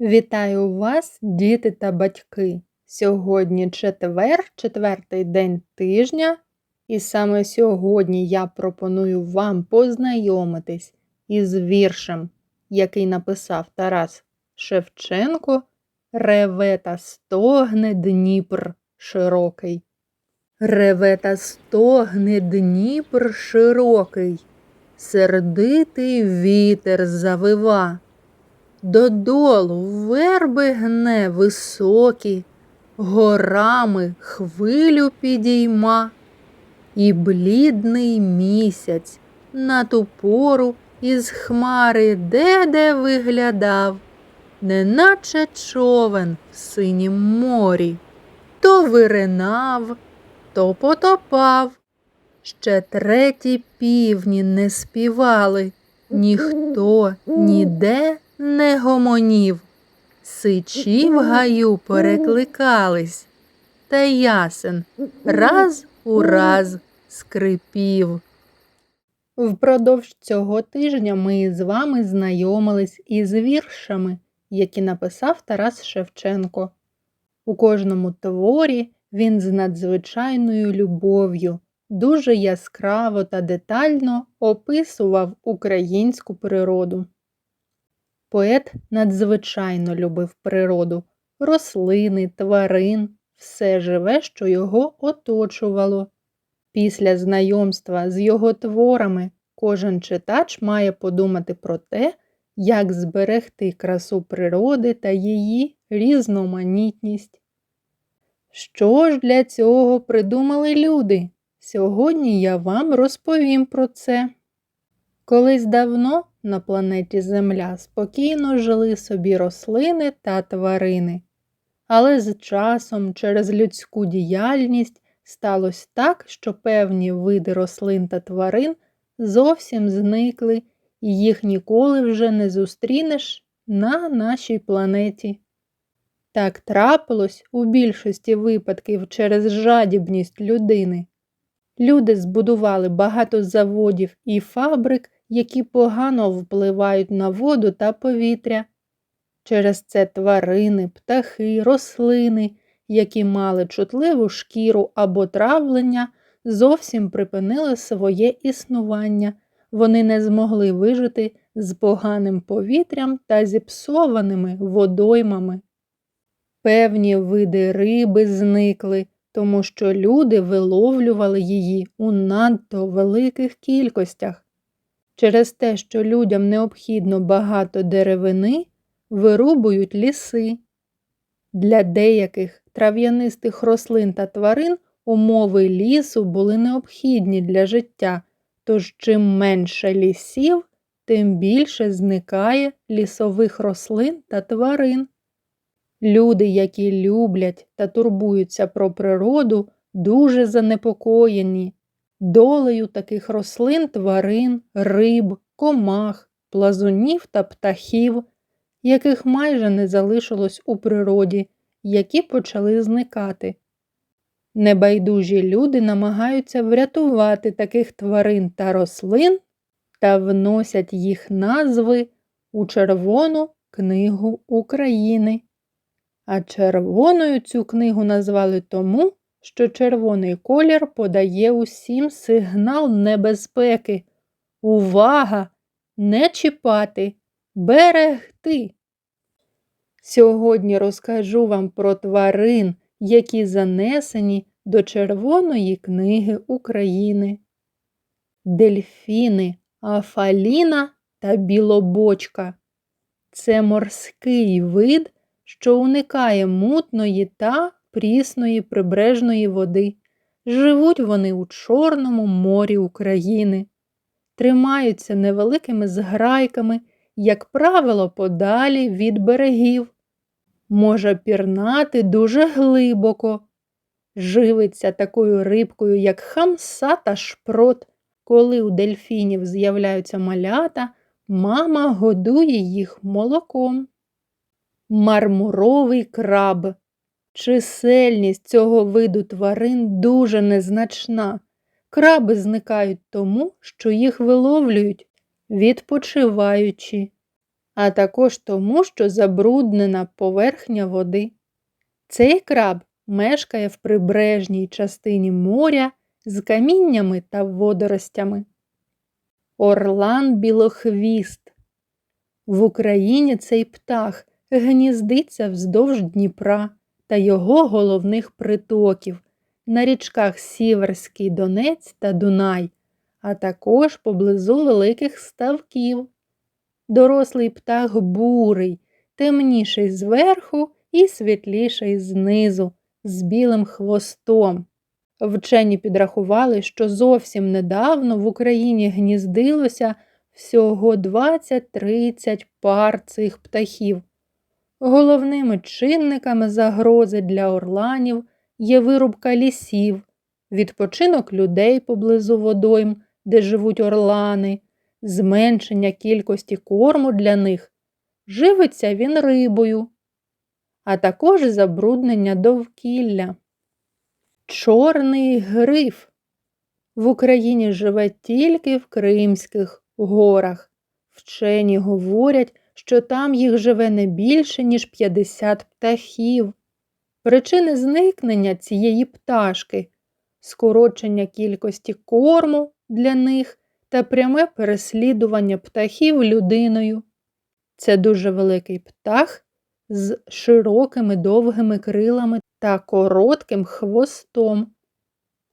Вітаю вас, діти та батьки! Сьогодні четвер, четвертий день тижня, і саме сьогодні я пропоную вам познайомитись із віршем, який написав Тарас Шевченко Реве та стогне Дніпр широкий. Реве та стогне Дніпр широкий, сердитий вітер завива. Додолу верби гне високі, горами хвилю підійма, і блідний місяць на ту пору із хмари де-де виглядав, неначе човен в синім морі, то виринав, то потопав. Ще треті півні не співали, ніхто ніде не гомонів, сичі в гаю перекликались, та ясен раз у раз скрипів. Впродовж цього тижня ми з вами знайомились із віршами, які написав Тарас Шевченко. У кожному творі він з надзвичайною любов'ю дуже яскраво та детально описував українську природу. Поет надзвичайно любив природу, рослини, тварин, все живе, що його оточувало. Після знайомства з його творами кожен читач має подумати про те, як зберегти красу природи та її різноманітність. Що ж для цього придумали люди? Сьогодні я вам розповім про це. Колись давно на планеті Земля спокійно жили собі рослини та тварини, але з часом через людську діяльність сталося так, що певні види рослин та тварин зовсім зникли, і їх ніколи вже не зустрінеш на нашій планеті. Так трапилось у більшості випадків через жадібність людини. Люди збудували багато заводів і фабрик, які погано впливають на воду та повітря. Через це тварини, птахи, рослини, які мали чутливу шкіру або травлення, зовсім припинили своє існування. Вони не змогли вижити з поганим повітрям та зіпсованими водоймами. Певні види риби зникли, тому що люди виловлювали її у надто великих кількостях. Через те, що людям необхідно багато деревини, вирубують ліси. Для деяких трав'янистих рослин та тварин умови лісу були необхідні для життя, тож чим менше лісів, тим більше зникає лісових рослин та тварин. Люди, які люблять та турбуються про природу, дуже занепокоєні долею таких рослин, тварин, риб, комах, плазунів та птахів, яких майже не залишилось у природі, які почали зникати. Небайдужі люди намагаються врятувати таких тварин та рослин та вносять їх назви у Червону книгу України. А червоною цю книгу назвали тому, що червоний колір подає усім сигнал небезпеки. Увага! Не чіпати, берегти. Сьогодні розкажу вам про тварин, які занесені до Червоної книги України. Дельфіни, Афаліна та білобочка. Це морський вид, що уникає мутної та прісної прибережної води. Живуть вони у Чорному морі України, тримаються невеликими зграйками, як правило, подалі від берегів. Може пірнати дуже глибоко, живиться такою рибкою, як хамса та шпрот. Коли у дельфінів з'являються малята, мама годує їх молоком. Мармуровий краб Чисельність цього виду тварин дуже незначна. Краби зникають тому, що їх виловлюють, відпочиваючи. а також тому, що забруднена поверхня води. Цей краб мешкає в прибережній частині моря з каміннями та водоростями. Орлан білохвіст. В Україні цей птах гніздиться вздовж Дніпра та його головних притоків на річках Сіверський Донець та Дунай, а також поблизу великих ставків. Дорослий птах бурий, темніший зверху і світліший знизу, з білим хвостом. Вчені підрахували, що зовсім недавно в Україні гніздилося всього 20-30 пар цих птахів. Головними чинниками загрози для орланів є вирубка лісів, відпочинок людей поблизу водойм, де живуть орлани, зменшення кількості корму для них, живиться він рибою, а також забруднення довкілля. Чорний гриф в Україні живе тільки в Кримських горах. Вчені говорять, що там їх живе не більше, ніж 50 птахів. Причини зникнення цієї пташки скорочення кількості корму для них та пряме переслідування птахів людиною. Це дуже великий птах з широкими довгими крилами та коротким хвостом.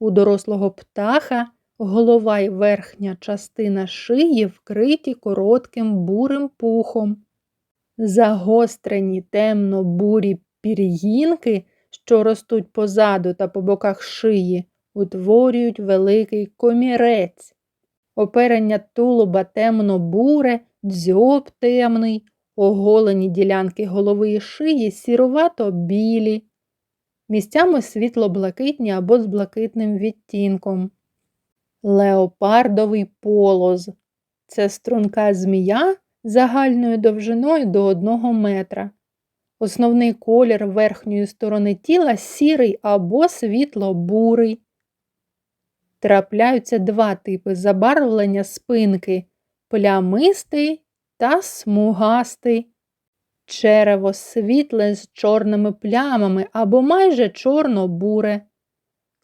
У дорослого птаха голова й верхня частина шиї вкриті коротким бурим пухом. Загострені темно-бурі пір'їнки, що ростуть позаду та по боках шиї, утворюють великий комірець. Оперення тулуба темно-буре, дзьоб темний, оголені ділянки голови і шиї сірувато білі, місцями світло-блакитні або з блакитним відтінком. Леопардовий полоз це струнка змія загальною довжиною до 1 метра. Основний колір верхньої сторони тіла сірий або світло-бурий. Трапляються два типи забарвлення спинки плямистий та смугастий. Черево світле з чорними плямами або майже чорно-буре,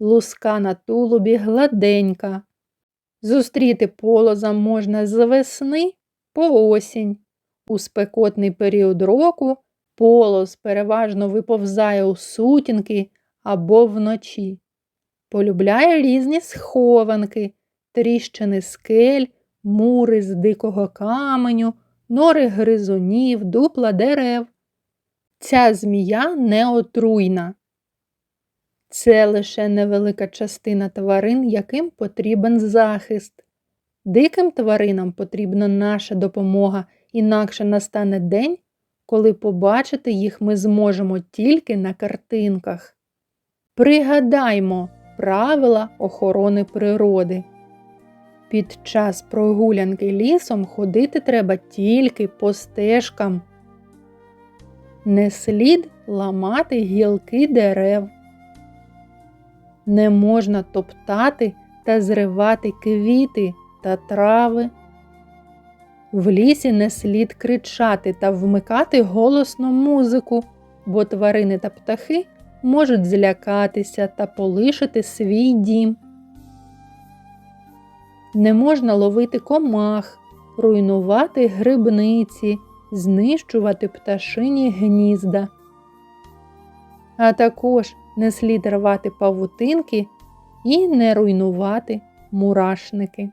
луска на тулубі гладенька. Зустріти полоза можна з весни по осінь. У спекотний період року полоз переважно виповзає у сутінки або вночі. Полюбляє різні схованки, тріщини скель, мури з дикого каменю, нори гризунів, дупла дерев. Ця змія не отруйна. Це лише невелика частина тварин, яким потрібен захист. Диким тваринам потрібна наша допомога, інакше настане день, коли побачити їх ми зможемо тільки на картинках. Пригадаймо правила охорони природи. Під час прогулянки лісом ходити треба тільки по стежкам. Не слід ламати гілки дерев. Не можна топтати та зривати квіти та трави. В лісі не слід кричати та вмикати голосну музику, бо тварини та птахи можуть злякатися та полишити свій дім. Не можна ловити комах, руйнувати грибниці, знищувати пташині гнізда. А також не слід рвати павутинки і не руйнувати мурашники.